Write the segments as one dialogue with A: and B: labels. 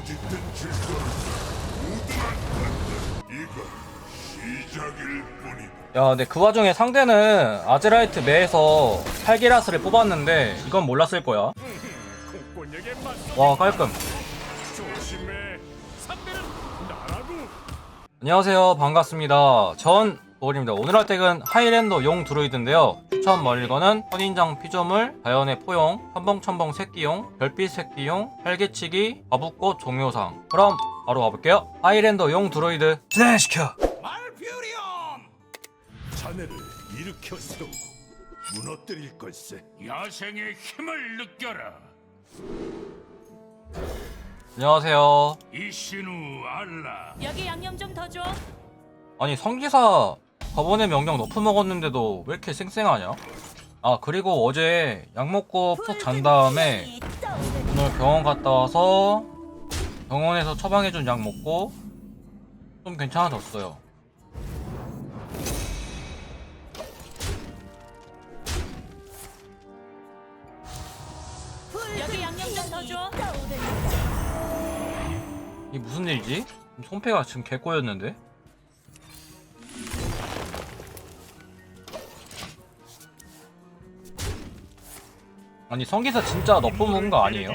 A: 거짓된 질서를 모두만 받는 이건 시작일 뿐이다.
B: 야 근데 그 와중에 상대는 아즈라이트 매에서 팔기라스를 뽑았는데 이건 몰랐을 거야. 와 깔끔.
C: 조심해. 상대는 나라고.
B: 안녕하세요. 반갑습니다. 전 도울입니다. 오늘 할 덱은 하이랜더 용 드로이드인데요. 추천 멀리건은 선인장 피조물 자연의 포용 첨벙첨벙 새끼용 별빛 새끼용 활개치기 바부꽃 종묘상. 그럼 바로 가볼게요. 하이랜더 용 드로이드. 진행시켜.
A: 말퓨리온! 자네를 일으켜 세우고 무너뜨릴 걸세.
C: 야생의 힘을 느껴라.
B: 안녕하세요.
C: 이신우 알라.
D: 여기 양념 좀 더 줘.
B: 아니 성기사 저번에 명령 너프 먹었는데도 왜 이렇게 쌩쌩하냐? 아 그리고 어제 약 먹고 푹 잔 다음에 오늘 병원 갔다 와서 병원에서 처방해준 약 먹고 좀 괜찮아졌어요.
D: 여기 양념 좀 더 줘.
B: 이게 무슨 일이지? 손패가 지금 개 꼬였는데? 아니 성기사 진짜 너프 먹은 거 아니에요?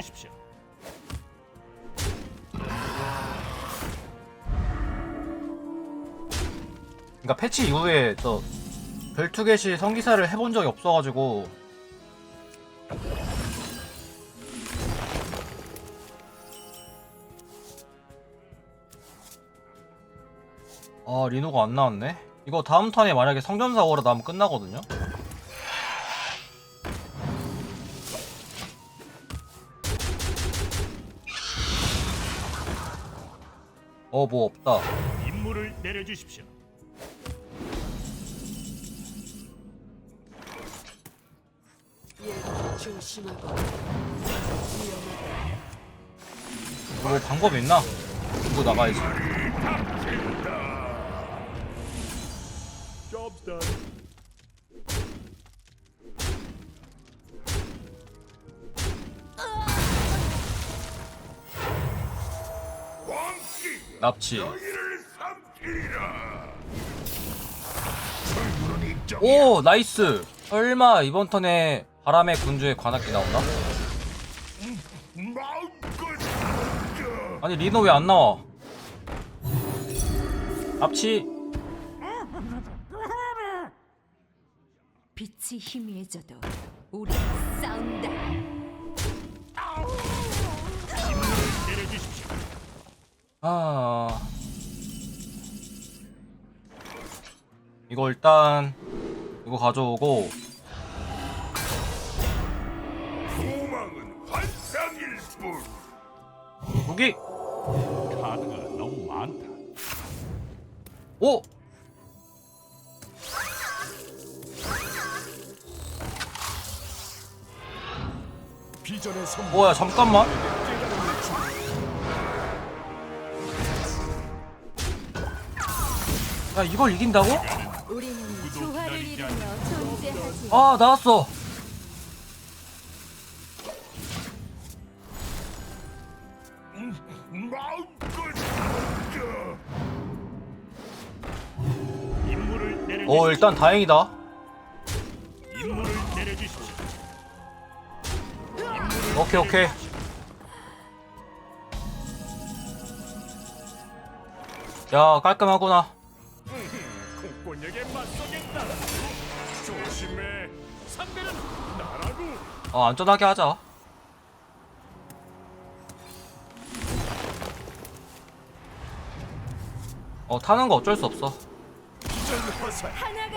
B: 그러니까 패치 이후에 저 별투겟이 성기사를 해본 적이 없어가지고. 아 리노가 안 나왔네? 이거 다음 턴에 만약에 성전사고로 나오면 끝나거든요 어 뭐 없다.
C: 임무를 내려주십시오.
E: 조심하고
B: 뭐 방법 있나? 이거 나가야지.
C: Job's done
B: 납치. 오 나이스 설마 이번 턴에 바람의 군주의 관악기 나온다? 아니 리노 왜 안 나와? 납치
E: 빛이 희미해져도 우리 싸운다.
B: 아. 이거 일단 이거 가져오고.
A: 소망은 환상일 뿐.
B: 무기.
C: 카드가 너무 많다.
B: 오!
A: 비전의 선.
B: 뭐야 잠깐만 야 이걸 이긴다고?
E: 우리는 조화를 이루며 존재하지.
B: 아 나왔어.
C: 임무를 내려주십시오
B: 어 일단 다행이다
C: 임무를 내려주십시오
B: 오케이 오케이 야 깔끔하구나 어 안전하게 하자 어 타는 거 어쩔 수 없어.
E: 하나가.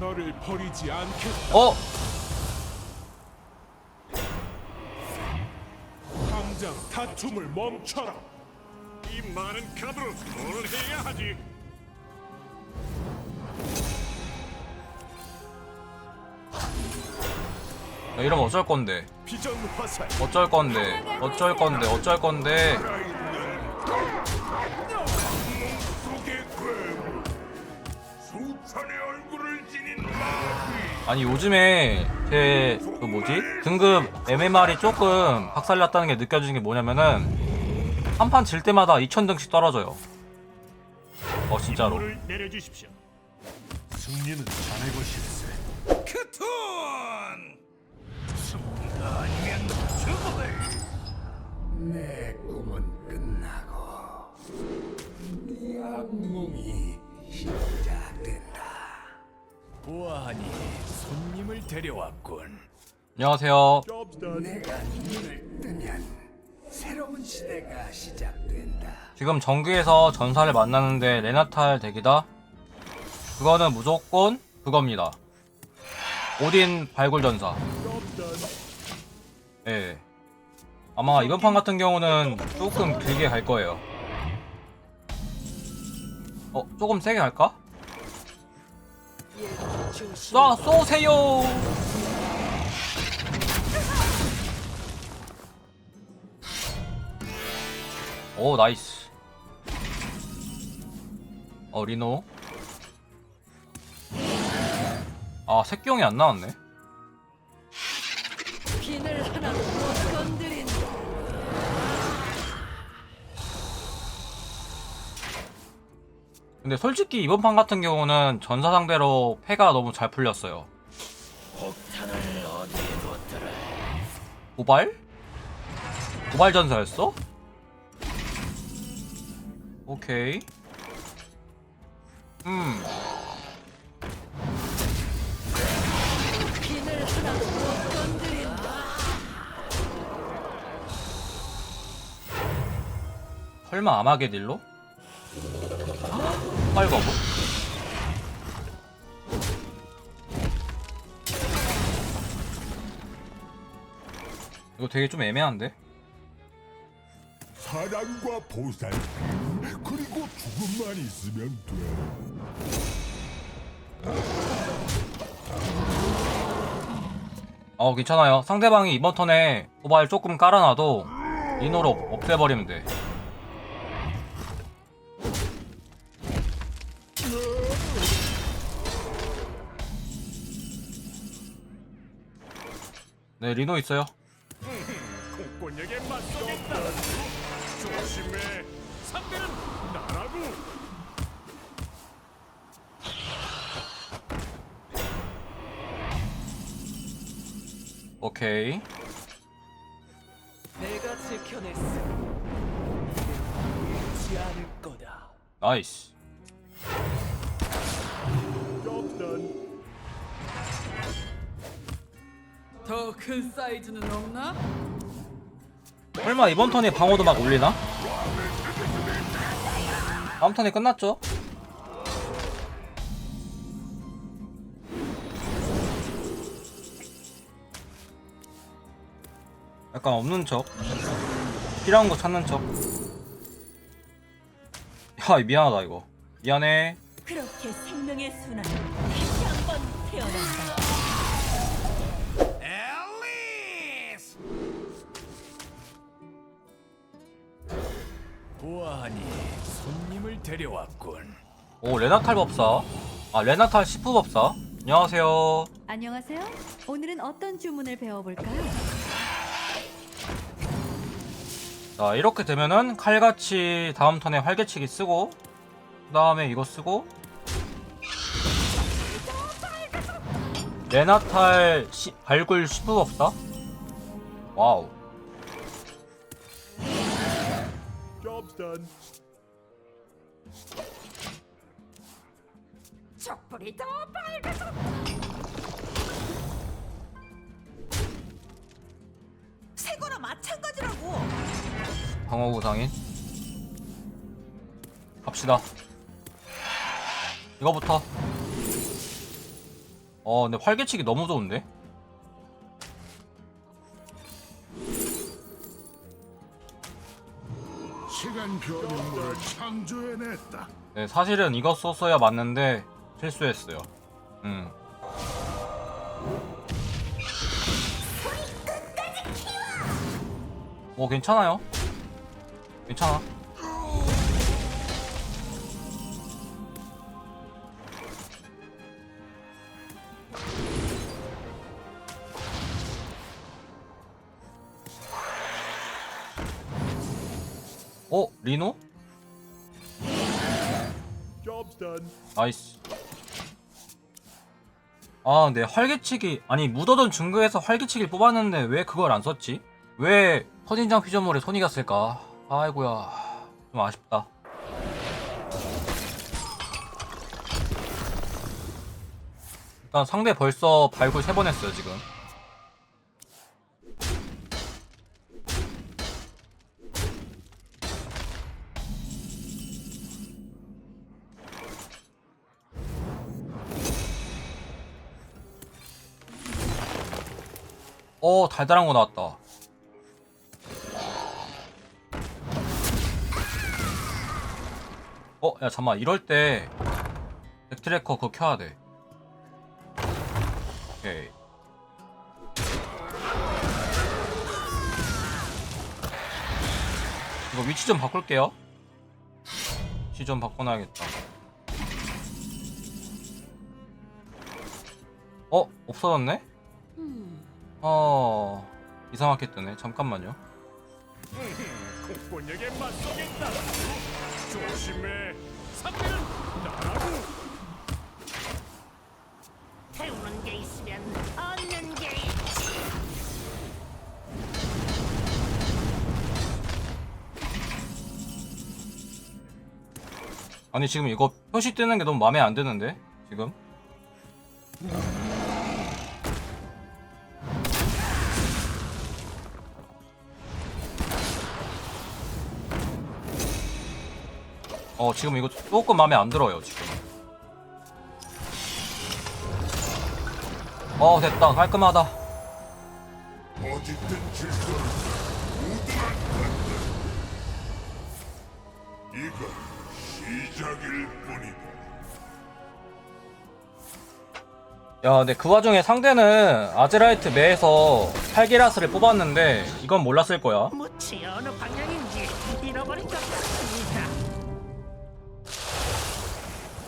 C: 너를 버리지 않겠다
B: 어?
C: 당장 다툼을 멈춰라 이 많은 카드로 뭘 해야 하지?
B: 야, 이러면 어쩔 건데?
A: 비전 화살.
B: 어쩔 건데? 어쩔 건데? 어쩔 건데?
A: 속의 괴물. 수천의 얼굴을 지닌
B: 아니 요즘에 제 그 뭐지? 등급 MMR이 조금 박살났다는 게 느껴지는 게 뭐냐면은 한 판 질 때마다 2,000등씩 떨어져요. 어 진짜로.
C: 내려주십시오.
A: 승리는 자네 것일세. 크톤! 승리가 아니면 죽음을. 내 꿈은 끝나고 네 악몽이 시작된다. 보아하니 손님을 데려왔군.
B: 안녕하세요.
A: 내가 눈을 뜨면 시대가 시작된다.
B: 지금 정규에서 전사를 만나는데 레나탈 덱이다. 그거는 무조건 그겁니다. 오딘 발굴 전사. 예. 아마 이번 판 같은 경우는 조금 길게 갈 거예요. 어, 조금 세게 갈까? 쏴, 쏘세요! 오, 나이스. 어, 리노. 아, 색경이 안 나왔네.
E: 비늘 하나도 못 건드린다.
B: 근데 솔직히 이번 판 같은 경우는 전사 상대로 패가 너무 잘 풀렸어요. 고발? 고발 전사였어? 오케이. 음. 설마 아마게딜로? 활거부? 이거 되게 좀 애매한데?
A: 사랑과 보살 그리고 죽음만 있으면 돼.
B: 어 괜찮아요 상대방이 이번 턴에 도발 조금 깔아놔도 리노로 없애버리면 돼 네, 리노 있어요.
C: 공권력에 맞서겠다. 조심해. 상대는 나라고.
B: 오케이.
F: 내가 지켜냈어. 잊지 않을 거다.
B: 나이스.
F: 더 큰 사이즈는 없나?
B: 설마 이번 턴에 방어도 막 올리나? 다음 턴에 끝났죠? 약간 없는 척 필요한 거 찾는 척야 미안하다 이거 미안해
D: 그렇게 생명의 순환 다시 한번 태어난다.
A: 앨리스! 보아하니 손님을 데려왔군.
B: 오 레나탈 법사 아 레나탈 시프 법사 안녕하세요
E: 안녕하세요. 오늘은 어떤 주문을 배워볼까요?
B: 자 이렇게 되면은 칼같이 다음 턴에 활개치기 쓰고 그 다음에 이거 쓰고 레나탈 시, 발굴 시프 법사 와우
A: Job's done.
E: 촛불이 더 밝아서
D: 새거나 마찬가지라고.
B: 방어구 상인 갑시다. 이거부터. 어 근데 활개치기 너무 좋은데?
A: 시간 변형물을 창조해냈다.
B: 네, 사실은 이거 썼어야 맞는데 실수했어요. 음. 오 뭐, 괜찮아요. 괜찮아. 어, 리노? 나이스 아 근데 활개치기 아니 묻어둔 증거에서 활개치기를 뽑았는데 왜 그걸 안 썼지? 왜 선인장 피조물에 손이 갔을까? 아이고야 좀 아쉽다 일단 상대 벌써 발굴 3번 했어요 지금 어 달달한 거 나왔다. 어 야 잠만. 이럴 때 백트래커 그거 켜야 돼. 오케이. 이거 위치 좀 바꿀게요. 위치 좀 바꿔놔야겠다. 어 없어졌네 어 이상하게 뜨네 잠깐만요
C: 공권력에 맞서겠다. 조심해. 상대는 나라고.
G: 태우는 게 있으면 얻는 게 있지.
B: 아니 지금 이거 표시 뜨는 게 너무 마음에 안 드는데 지금 어 지금 이거 조금 마음에 안 들어요 지금. 어 됐다. 깔끔하다.
A: 어쨌든 질서는 우둔한 이건 시작일 뿐이다.
B: 야 근데 그 와중에 상대는 아즈라이트 매에서 팔기라스를 뽑았는데 이건 몰랐을 거야.
G: 무치 어느 방향인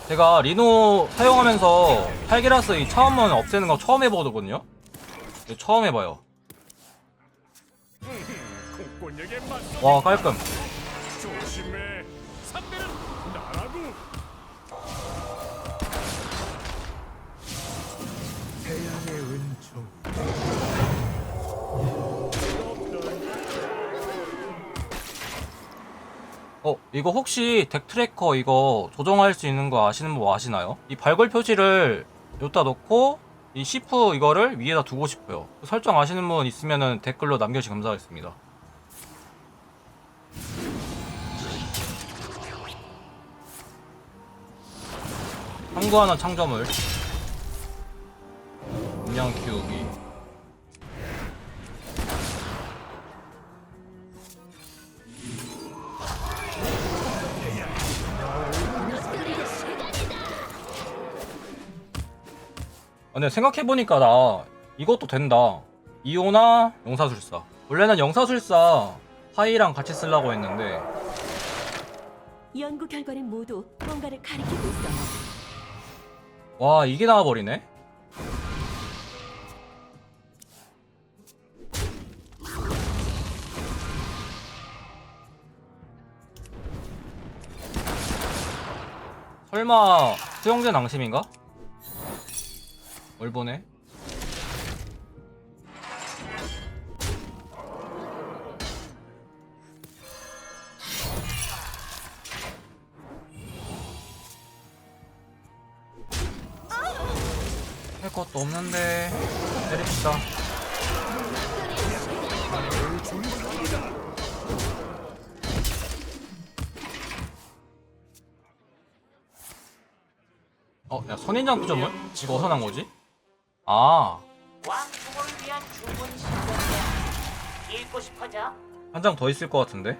B: 제가 리노 사용하면서 팔기라스 이 차원문 없애는 거 처음 해보거든요? 처음 해봐요. 와, 깔끔.
C: 조심해.
B: 어, 이거 혹시 덱 트래커 이거 조정할 수 있는 거 아시는 분 아시나요? 이 발굴 표시를 여기다 넣고 이 시프 이거를 위에다 두고 싶어요. 설정 아시는 분 있으면 댓글로 남겨주시면 감사하겠습니다. 참고하는 창조물 음량 키우기 근데 생각해보니까 나 이것도 된다 이오나 용사술사 원래는 용사술사 하이랑 같이 쓰려고 했는데
D: 연구 결과는 모두 뭔가를 가리키고 있어요.
B: 와 이게 나와버리네 설마 수용된 앙심인가? 뭘 보네? 할 것도 없는데 때립시다 어, 야, 선인장 피점은? 이거 어디서 난 거지? 아,
G: 왕궁을 위한 주문 신청이야. 읽고 싶어져?
B: 한 장 더 있을 것 같은데?